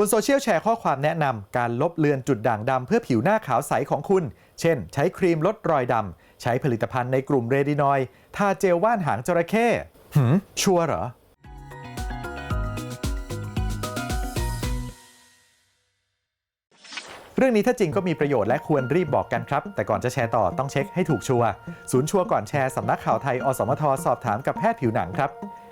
บนโซเชียลแชร์ข้อความแนะนำการลบเลือนจุดด่างดำเพื่อผิวหน้าขาวใสของคุณ เช่น ใช้ครีมลดรอยดำ ใช้ผลิตภัณฑ์ในกลุ่มเรดินอยด์ทาเจลว่านหางจระเข้หืม ชัวร์เหรอเรื่องนี้ถ้าจริงก็มีประโยชน์และควรรีบบอกกันครับ แต่ก่อนจะแชร์ต่อต้องเช็คให้ถูกชัวร์ศูนย์ชัวร์ก่อนแชร์สำนักข่าวไทย อสมท สอบถามกับแพทย์ผิวหนังครับ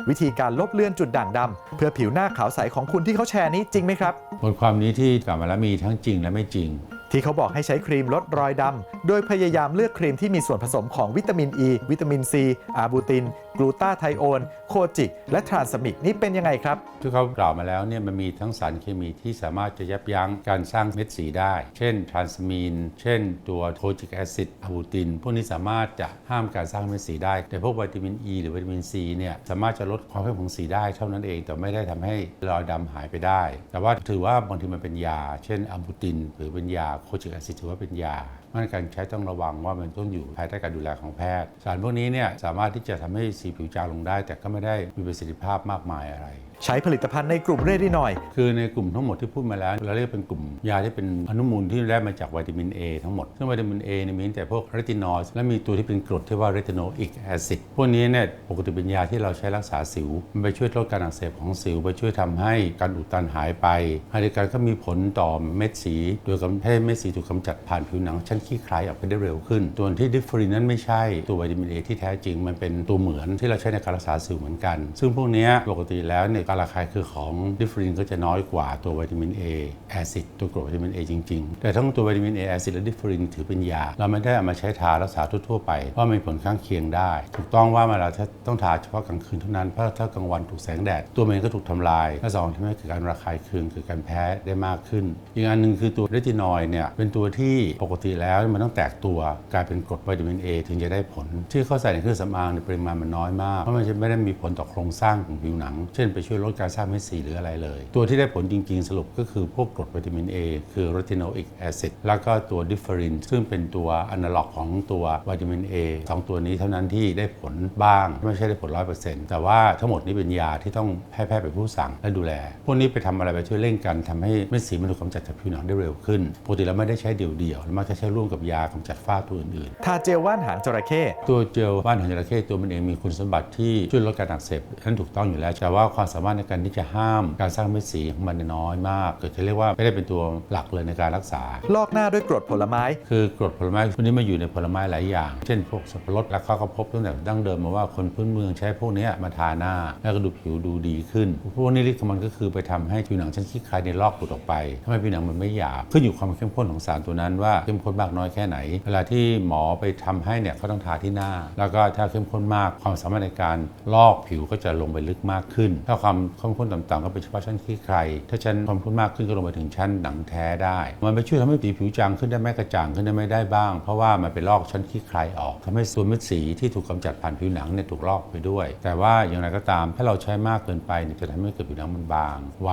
วิธีการลบเลือนจุดด่างดำเพื่อผิวหน้าขาวใสของคุณที่เขาแชร์นี้จริงไหมครับ บทความนี้ที่กล่าวมาแล้วมีทั้งจริงและไม่จริง ที่เขาบอกให้ใช้ครีมลดรอยดำ โดยพยายามเลือกครีมที่มีส่วนผสมของวิตามินอ e, ีวิตามินซีอาบูติน กลูตาไทโอน โคจิก และทรานสมิกนี่เป็นยังไงครับ ที่เขากล่าวมาแล้วเนี่ยมันมีทั้งสารเคมีที่สามารถจะยับยั้งการสร้างเม็ดสีได้ เช่นทรานสมีน เช่น ตัวโทจิกแอซิดอะบูติน พวกนี้สามารถจะห้ามการสร้างเม็ดสีได้ แต่พวกวิตามินอ e ีหรือวิตามินซีเนี่ยสามารถจะลดความเข้มของสีได้เท่านั้นเอง แต่ไม่ได้ทำให้รอยดำหายไปได้ แต่ว่าถือว่าบางทีมันเป็นยา เช่นอะบูติน หรือเป็นยาโคจิกแอซิดถือว่าเป็นยาเพราะฉะนั้นการใช้ต้องระวังว่ามันต้องอยู่ภายใต้การดูแลของแพทย์ สารพวกนี้เนี่ยสามารถที่จะทำให้สีผิวจางลงได้ แต่ก็ไม่ได้มีประสิทธิภาพมากมายอะไรใช้ผลิตภัณฑ์ในกลุ่มเรดินอยด์คือในกลุ่มทั้งหมดที่พูดมาแล้ว เราเรียกเป็นกลุ่มยาที่เป็นอนุมูลที่ได้มาจากวิตามิน A ทั้งหมด ซึ่งวิตามิน A เนี่ยมีแต่พวกเรตินอลและมีตัวที่เป็นกรดที่ว่าเรตินอิกแอซิดพวกนี้เนี่ยปกติเป็นยาที่เราใช้รักษาสิว มันไปช่วยลดการอักเสบของสิว ไปช่วยทำให้การอุดตันหายไปขณะเดียวกันก็มีผลต่อเม็ดสี โดยการให้เม็ดสีถูกกำจัดผ่านผิวหนัง ชั้นขี้คลายออกไปได้เร็วขึ้นตัวที่ดิฟฟรินนั้นไม่ใช่ตัววิตามิน A ที่แท้จริงมันเป็นตัวเหมือนที่เราใช้ในการรักษาสิวเหมือนกัน ซึ่งพวกนี้ปกติแล้วเนี่ยการระคายคือของดิฟฟรินก็จะน้อยกว่าตัววิตามิน A แอซิดตัวกรดวิตามิน A จริง ๆ แต่ทั้งตัววิตามิน A แอซิดและดิฟฟรินถือเป็นยา เราไม่ได้เอามาใช้ทารักษาทั่วๆไป เพราะมีผลข้างเคียงได้ ถูกต้องว่ามาเราต้องทาเฉพาะกลางคืนเท่านั้นเพราะถ้ากลางวันถูกแสงแดด ตัวมันก็ถูกทำลายและสองทำให้เกิดการระคายเคืองเกิดการแพ้ได้มากขึ้น อีกอันหนึ่งคือตัวเรตินอยเนี่ยเป็นตัวที่ปกติแล้วมันต้องแตกตัวกลายเป็นกรดวิตามิน A ถึงจะได้ผล ที่เข้าใส่ในเครื่องสำอางในปริมาณมันน้อยมากเพราะมันจะไม่ได้มีผลต่อโครงสร้างของผิวหนัง เช่นไปช่วยลดการสร้างเม็ดสีหรืออะไรเลย ตัวที่ได้ผลจริงๆ สรุปก็คือพวกกรดวิตามิน A คือ retinoic acid แล้วก็ตัว differin ซึ่งเป็นตัวอนาล็อกของตัววิตามิน A สองตัวนี้เท่านั้นที่ได้ผลบ้าง ไม่ใช่ได้ผล 100%แต่ว่าทั้งหมดนี้เป็นยาที่ต้องให้แพทย์เป็นผู้สั่งและดูแล พวกนี้ไปทำอะไรไปช่วยเร่งกันทำให้เม็ดสีมันถูกกำจัดจากผิวหนังได้เร็วขึ้นปกติเราไม่ได้ใช้เดี่ยวๆเรามักจะใช้ร่วมกับยากำจัดฝ้าตัวอื่นๆทาเจลว่านหางจระเข้ตัวเจลว่านหางจระเข้ตัวมันเองมีคุณสมบัติที่ช่วยลดการอักเสบนั้นถูกต้องอยู่แล้วแต่ว่าความสามารถในการที่จะห้ามการสร้างเม็ดสีของมันน้อยมากเกิดจะเรียกว่าไม่ได้เป็นตัวหลักเลยในการรักษา ลอกหน้าด้วยกรดผลไม้ คือกรดผลไม้พวกนี้มาอยู่ในผลไม้หลายอย่าง เช่นพวกสับปะรดแล้วเขาก็พบตั้งแต่ดั้งเดิมมาว่าคนพื้นเมืองใช้พวกนี้มาทาหน้า แล้วก็ดูผิวดูดีขึ้น พวกนี้ฤทธิ์ของมันก็คือไปทำให้ผิวหนังชั้นขี้คายในยลอกหลุดออกไปทำให้ผิวหนังมันไม่หยาบขึ้นอยู่ความเข้มข้นของสารตัวนั้นว่าเข้มข้นมากน้อยแค่ไหน เวลาที่หมอไปทำให้เนี่ยเขาต้องทาที่หน้า แล้วก็ถ้าเข้มข้นมากความสามารถในการลอกผิวก็จะลงไปลึกมากขึ้น ถ้าความเข้มข้นต่ำๆก็เป็นเฉพาะชั้นขี้ใคร ถ้าชั้นความข้นมากขึ้นก็ลงไปถึงชั้นหนังแท้ได้ มันไปช่วยทำให้สีผิวจางขึ้นได้ไหมกระจ่างขึ้นได้ไม่ได้บ้าง เพราะว่ามันไปลอกชั้นขี้ใครออกทำให้ส่วนเม็ดสีที่ถูกกำจัดผ่านผิวหนังเนี่ยถูกลอกไปด้วย แต่ว่าอย่างไรก็ตามถ้าเราใช้มากเกินไปเนี่ยจะทำให้เกิดผิวหนังมันบาง ไว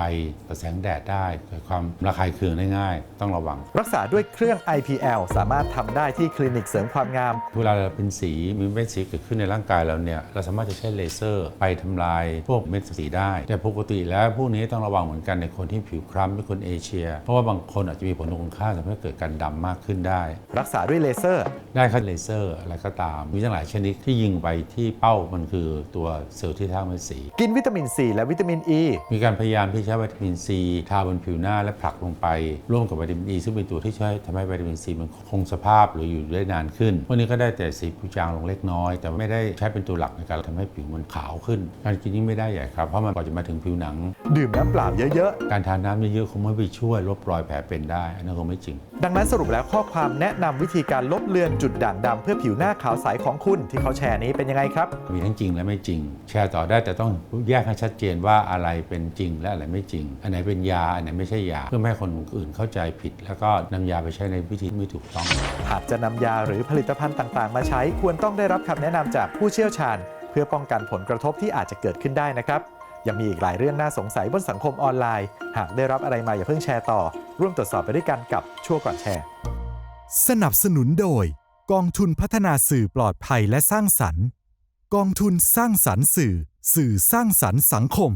ต่อแสงแดดได้เกิดความระคายเคืองได้ง่าย ต้องระวัง รักษาด้วยเครื่อง IPL สามารถทำได้ที่คลินิกเสริมความงาม เวลาเราเป็นสีมีเม็ดสีเกิดขึ้นในร่างกายเราเนี่ยเราสามารถจะใช้เลเซอร์ไปทำลายพวกเม็ดสีได้แต่ปกติแล้วพวกนี้ต้องระวังเหมือนกันในคนที่ผิวคล้ำเป็นคนเอเชีย เพราะว่าบางคนอาจจะมีผลตรงข้ามทำให้เกิดการดำมากขึ้นได้ รักษาด้วยเลเซอร์ ได้ครับเลเซอร์อะไรก็ตาม มีตั้งหลายชนิดที่ยิงไปที่เป้ามันคือตัวเซลล์ที่สร้างเม็ดสี กินวิตามินซีและวิตามินอ e, ีมีการพยายามที่ใช้วิตามินซีทาบนผิวหน้าและผลักลงไป ร่วมกับวิตามินอ e, ีซึ่งเป็นตัวที่ช่วยทำให้วิตามินซีมันคงสภาพหรืออยู่ได้นานขึ้นพวกนี้ก็ได้แต่สีผิวจางลงเล็กน้อย แต่ไม่ได้ใช้เป็นตัวหลักในการทำให้ผิวมันขาวขึ้น การกินยิ่งไม่ได้ใหญ่ครับเพราะมันกว่าจะมาถึงผิวหนัง ดื่มน้ำเปล่าเยอะ การทานน้ำเยอะๆคงไม่ไปช่วยลบรอยแผลเป็นได้อันนั้นคงไม่จริง ๆ ดังนั้นสรุปแล้วข้อความแนะนำวิธีการลบเลือนจุดด่างดำเพื่อผิวหน้าขาวใสของคุณที่เขาแชร์นี้เป็นยังไงครับ มีทั้งจริงและไม่จริง แชร์ต่อได้แต่ต้องแยกให้ชัดเจนว่าอะไรเป็นจริงและอะไรไม่จริง อันไหนเป็นยาอันไหนไม่ใช่ยา เพื่อไม่ให้คนอื่นเข้าใจผิด แล้วก็นำยาไปใช้ในวิธีที่ไม่ถูกต้อง หากจะนำยาหรือผลิตภัณฑ์ต่างๆ มาใช้ควรต้องได้รับคำแนะนำจากผู้เชี่ยวชาญ เพื่อป้องกันผลกระทบที่อาจจะเกิดขึ้นได้นะครับ ยังมีอีกหลายเรื่องน่าสงสัยบนสังคมออนไลน์ หากได้รับอะไรมาอย่าเพิ่งแชร์ต่อ ร่วมตรวจสอบไปด้วยกันกับชั่วก่อนแชร์ สนับสนุนโดย กองทุนพัฒนาสื่อปลอดภัยและสร้างสรรค์ กองทุนสร้างสรรค์สื่อ สื่อสร้างสรรค์สังคม